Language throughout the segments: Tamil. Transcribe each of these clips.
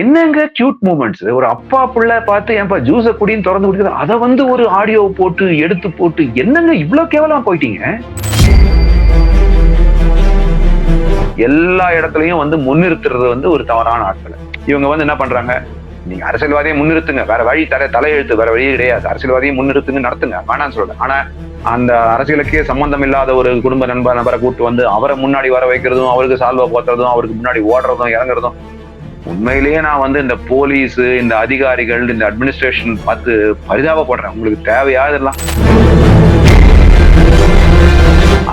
என்னங்க கியூட் மூமெண்ட்ஸ் ஒரு அப்பா புள்ள பார்த்து ஏன்பா ஜூஸ குடின்னு திறந்து குடிக்கிறது அதை வந்து ஒரு ஆடியோ போட்டு எடுத்து போட்டு என்னங்க இவ்வளவு கேவலமா போயிட்டீங்க? எல்லா இடத்துலயும் வந்து முன்னிறுத்துறது வந்து ஒரு தவறான ஆட்களை. இவங்க வந்து என்ன பண்றாங்க? நீங்க அரசியல்வாதியை முன்னிறுத்துங்க. வேற வழி தலை தலையெழுத்து வேற வழி கிடையாது. அரசியல்வாதியை முன்னிறுத்துங்க நடத்துங்க. வேணாம்னு சொல்றேன் ஆனா அந்த அரசியலுக்கே சம்பந்தம் இல்லாத ஒரு குடும்ப நண்பர் நபரை கூப்பிட்டு வந்து அவரை முன்னாடி வர வைக்கிறதும் அவருக்கு சால்வா போத்துறதும் அவருக்கு முன்னாடி ஓடுறதும் இறங்குறதும் உண்மையிலேயே நான் வந்து இந்த போலீஸ் இந்த அதிகாரிகள் இந்த அட்மினிஸ்ட்ரேஷன் பார்த்து பரிதாபப்படுறேன். உங்களுக்கு தேவையா இதெல்லாம்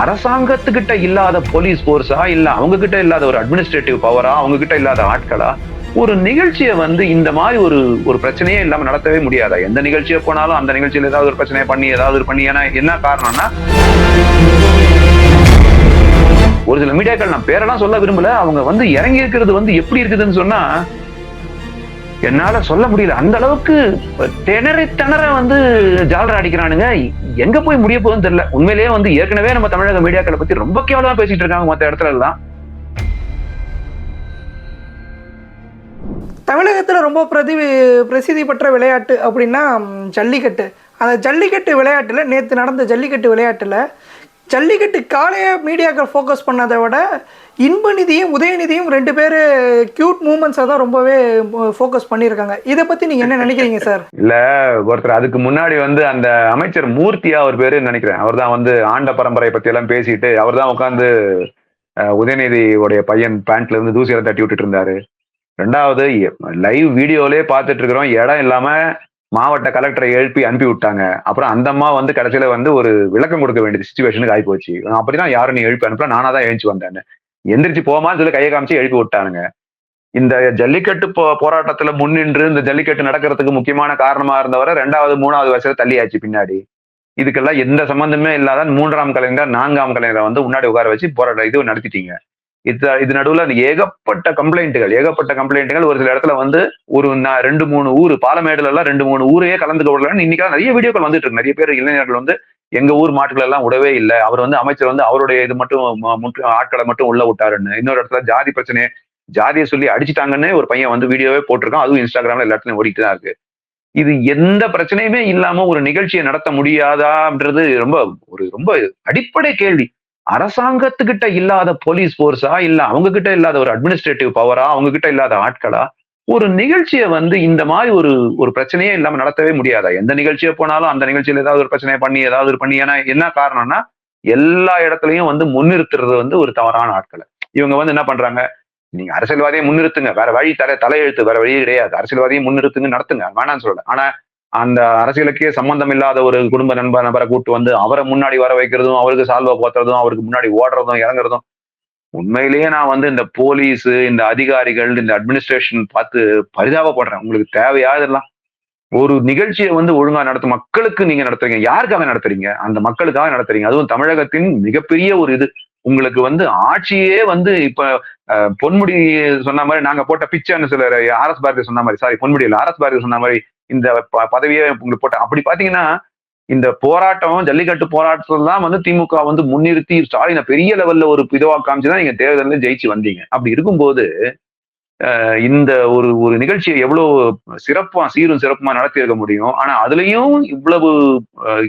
அரசாங்கத்துக்கிட்ட இல்லாத போலீஸ் போர்ஸா இல்ல அவங்க கிட்ட இல்லாத ஒரு அட்மினிஸ்ட்ரேட்டிவ் பவரா அவங்க கிட்ட இல்லாத ஆட்களா? ஒரு நிகழ்ச்சியை வந்து இந்த மாதிரி ஒரு ஒரு பிரச்சனையே இல்லாம நடத்தவே முடியாதா? எந்த நிகழ்ச்சியை போனாலும் அந்த நிகழ்ச்சியில ஏதாவது ஒரு பிரச்சனையை பண்ணி ஏதாவது ஒரு பண்ணி. ஏன்னா என்ன காரணம்னா ஒரு சில மீடியாக்கள் நான் பேரெல்லாம் சொல்ல விரும்பல. அவங்க வந்து இறங்கி இருக்கிறது வந்து எப்படி இருக்குதுன்னு சொன்னா என்னால சொல்ல முடியல. அந்த அளவுக்கு திணறி திணற வந்து ஜாலரா அடிக்கிறானுங்க. எங்க போய் முடிய போகுதுன்னு தெரியல. உண்மையிலேயே வந்து ஏற்கனவே நம்ம தமிழக மீடியாக்களை பத்தி ரொம்ப கேவலமா பேசிட்டு இருக்காங்க மற்ற இடத்துல எல்லாம் தமிழகத்தில் ரொம்ப பிரதி பிரசித்தி பெற்ற விளையாட்டு அப்படின்னா ஜல்லிக்கட்டு. அந்த ஜல்லிக்கட்டு விளையாட்டில் நேற்று நடந்த ஜல்லிக்கட்டு விளையாட்டில் ஜல்லிக்கட்டு காலையே மீடியாக்கள் ஃபோக்கஸ் பண்ணதை விட இன்பநிதியும் உதயநிதியும் ரெண்டு பேர் க்யூட் மூமெண்ட்ஸை தான் ரொம்பவே ஃபோக்கஸ் பண்ணியிருக்காங்க. இதை பற்றி நீங்கள் என்ன நினைக்கிறீங்க சார் இல்லை ஒருத்தர் அதுக்கு முன்னாடி வந்து அந்த அமைச்சர் மூர்த்தியா அவர் பேரு நினைக்கிறேன். அவர் தான் வந்து ஆண்ட பரம்பரை பத்தி எல்லாம் பேசிட்டு அவர் தான் உட்காந்து உதயநிதியோடைய பையன் பேண்ட்ல இருந்து தூசியில தட்டி விட்டுட்டு இருந்தாரு. ரெண்டாவது லைவ் வீடியோலயே பார்த்துட்டு இருக்கிறோம். இடம் இல்லாமல் மாவட்ட கலெக்டரை எழுப்பி அனுப்பி விட்டாங்க அப்புறம் அந்த அம்மா வந்து கடைசியில வந்து ஒரு விளக்கம் கொடுக்க வேண்டிய சுச்சுவேஷனுக்கு ஆகி போச்சு அப்படிதான் யாரும் நீ எழுப்பி அனுப்பல நானா தான் எழுந்து வந்தேன் எந்திரிச்சு போமான்னு சொல்லி கையை காமிச்சு எழுப்பி விட்டானுங்க. இந்த ஜல்லிக்கட்டு போ போராட்டத்துல முன்னின்று இந்த ஜல்லிக்கட்டு நடக்கிறதுக்கு முக்கியமான காரணமா இருந்தவரை ரெண்டாவது மூணாவது வருஷத்துல தள்ளியாச்சு பின்னாடி. இதுக்கெல்லாம் எந்த சம்பந்தமே இல்லாத மூன்றாம் கலைஞர் நான்காம் கலைஞரை வந்து முன்னாடி உட்கார வச்சு போராட்டம் இது நடத்திட்டீங்க. இது இது நடுவில் ஏகப்பட்ட கம்ப்ளைண்ட்டுகள் ஏகப்பட்ட கம்ப்ளைண்ட்டுகள் ஒரு சில இடத்துல வந்து ஒரு நான் ரெண்டு மூணு ஊர் பாலமேடுல எல்லாம் ரெண்டு மூணு ஊரையே கலந்துக்க விடலன்னு இன்னைக்கு நிறைய வீடியோக்கள் வந்துட்டு இருக்கு. நிறைய பேர் இளைஞர்கள் வந்து எங்க ஊர் மாட்டுகள் எல்லாம் விடவே இல்லை. அவர் வந்து அமைச்சர் வந்து அவருடைய இது மட்டும் முற்று- ஆட்களை மட்டும் உள்ள விட்டாருன்னு. இன்னொரு இடத்துல ஜாதி பிரச்சனையை ஜாதியை சொல்லி அடிச்சிட்டாங்கன்னு ஒரு பையன் வந்து வீடியோவே போட்டிருக்கான். அதுவும் இன்ஸ்டாகிராம்ல எல்லா இடத்துலயும் ஓடிட்டு தான் இருக்கு. இது எந்த பிரச்சனையுமே இல்லாம ஒரு நிகழ்ச்சியை நடத்த முடியாதான்றது ரொம்ப ஒரு ரொம்ப அடிப்படை கேள்வி. அரசாங்கத்துக்கிட்ட இல்லாத போலீஸ் போர்ஸா இல்ல அவங்க கிட்ட இல்லாத ஒரு அட்மினிஸ்ட்ரேட்டிவ் பவரா அவங்க கிட்ட இல்லாத ஆட்களா ஒரு நிகழ்ச்சியை வந்து இந்த மாதிரி ஒரு ஒரு பிரச்சனையே இல்லாம நடத்தவே முடியாதா? எந்த நிகழ்ச்சியை போனாலும் அந்த நிகழ்ச்சியில ஏதாவது ஒரு பிரச்சனையை பண்ணி ஏதாவது ஒரு பண்ணி ஏன்னா என்ன காரணம்னா எல்லா இடத்துலயும் வந்து முன்னிறுத்துறது வந்து ஒரு தவறான ஆட்களை. இவங்க வந்து என்ன பண்றாங்க? நீங்க அரசியல்வாதியை முன்னிறுத்துங்க. வேற வழி தலை தலையெழுத்து வேற வழி கிடையாது. அரசியல்வாதியை முன்னிறுத்துங்க நடத்துங்க. வேணாம்னு சொல்லல. ஆனா அந்த அரசியலுக்கே சம்பந்தம் இல்லாத ஒரு குடும்ப நண்பர் நபரை கூட்டு வந்து அவரை முன்னாடி வர வைக்கிறதும் அவருக்கு சால்வா போத்துறதும் அவருக்கு முன்னாடி ஓடுறதும் இறங்குறதும். உண்மையிலேயே நான் வந்து இந்த போலீஸ் இந்த அதிகாரிகள் இந்த அட்மினிஸ்ட்ரேஷன் பார்த்து பரிதாபப்படுறேன். உங்களுக்கு தேவையா இதெல்லாம்? ஒரு நிகழ்ச்சியை வந்து ஒழுங்கா நடத்தும் மக்களுக்கு நீங்க நடத்துறீங்க. யாருக்காக நடத்துறீங்க? அந்த மக்களுக்காக நடத்துறீங்க. அதுவும் தமிழகத்தின் மிகப்பெரிய ஒரு இது. உங்களுக்கு வந்து ஆட்சியே வந்து இப்ப பொன்முடி சொன்ன மாதிரி நாங்க போட்ட பிச்சைன்னு சிலர் ஆர் எஸ் பாரதி சொன்ன மாதிரி சாரி பொன்முடியில் ஆர் எஸ் பாரதி சொன்ன மாதிரி இந்த ப- உங்களுக்கு போட்டேன். அப்படி பாத்தீங்கன்னா இந்த போராட்டம் ஜல்லிக்கட்டு போராட்டத்துல தான் வந்து திமுக வந்து முன்னிறுத்தி ஸ்டாலினை பெரிய லெவல்ல ஒரு இதுவாக காமிச்சுதான் நீங்க தேர்தலில் ஜெயிச்சு வந்தீங்க. அப்படி இருக்கும்போது இந்த ஒரு ஒரு நிகழ்ச்சியை எவ்வளவு சிறப்பா சீரும் சிறப்புமா நடத்தி இருக்க முடியும்? ஆனா அதுலயும் இவ்வளவு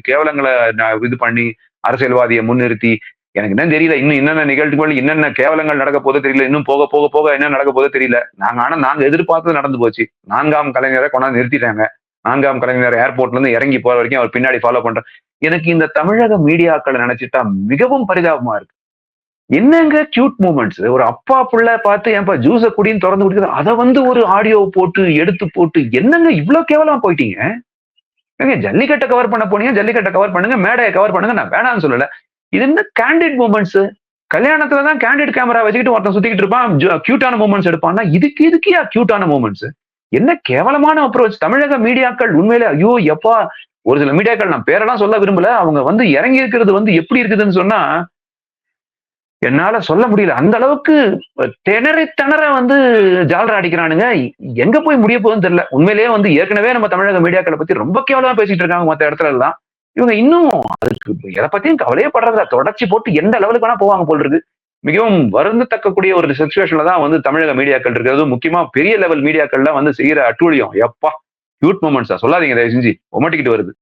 கேவலங்களை இது பண்ணி அரசியல்வாதியை முன்னிறுத்தி எனக்கு என்ன தெரியல இன்னும் என்னென்ன நிகழ்ச்சிகள் என்னென்ன கேவலங்கள் நடக்க போதோ தெரியல இன்னும் போக போக போக என்ன நடக்க போதோ தெரியல. நாங்க ஆனா நாங்க எதிர்பார்த்தது நடந்து போச்சு. நான்காம் கலைஞரை கொண்டாந்து நிறுத்திட்டாங்க. நான்காம் கலைஞர் ஏர்போர்ட்ல இருந்து இறங்கி போற வரைக்கும் அவர் பின்னாடி ஃபாலோ பண்ற எனக்கு இந்த தமிழக மீடியாக்களை நினைச்சிட்டா மிகவும் பரிதாபமா இருக்கு. என்னங்க கியூட் மூமெண்ட்ஸ் ஒரு அப்பா புள்ள பார்த்து ஏன்பா ஜூஸ குடின்னு திறந்து குடிக்கிறது அதை வந்து ஒரு ஆடியோ போட்டு எடுத்து போட்டு என்னங்க இவ்வளவு கேவலமா போயிட்டீங்க? ஏங்க ஜல்லிக்கட்டை கவர் பண்ண போனீங்க ஜல்லிக்கட்டை கவர் பண்ணுங்க மேடையை கவர் பண்ணுங்க நான் வேணாம்னு சொல்லல. இது என்ன கேண்டிட் மூமெண்ட்ஸ் கல்யாணத்துல தான் கேண்டிட் கேமரா வச்சுக்கிட்டு ஒருத்தன் சுத்திக்கிட்டு இருப்பான். கியூட்டான மூமெண்ட்ஸ் எடுப்பான்னா இதுக்கு இதுக்கே கியூட்டான மூமெண்ட்ஸ் என்ன கேவலமான அப்ரோச் தமிழக மீடியாக்கள் உண்மையில ஐயோ எப்பா ஒரு சில மீடியாக்கள் நான் பேரெல்லாம் சொல்ல விரும்பல. அவங்க வந்து இறங்கி இருக்கிறது வந்து எப்படி இருக்குதுன்னு சொன்னா என்னால சொல்ல முடியல. அந்த அளவுக்கு திணறி திணற வந்து ஜாலரா அடிக்கிறானுங்க. எங்க போய் முடிய போகுதுன்னு தெரியல. உண்மையிலேயே வந்து ஏற்கனவே நம்ம தமிழக மீடியாக்களை பத்தி ரொம்ப கேவலமா பேசிட்டு இருக்காங்க மற்ற இடத்துல எல்லாம் இவங்க இன்னும் அதுக்கு எதை பத்தியும் கவலையே படுறதுல தொடர்ச்சி போட்டு எந்த லெவலுக்கு வேணா போவாங்க போல் இருக்கு. மிகவும் வருந்தத்தக்கக்கூடிய ஒரு சுச்சுவேஷன்ல தான் வந்து தமிழக மீடியாக்கள் இருக்கிறது முக்கியமா பெரிய லெவல் மீடியாக்கள்ல வந்து செய்யற அட்டூழியம். எப்பா கியூட் மூமெண்ட்ஸா சொல்லாதீங்க தயவு செஞ்சு. ஒமட்டிக்கிட்டு வருது.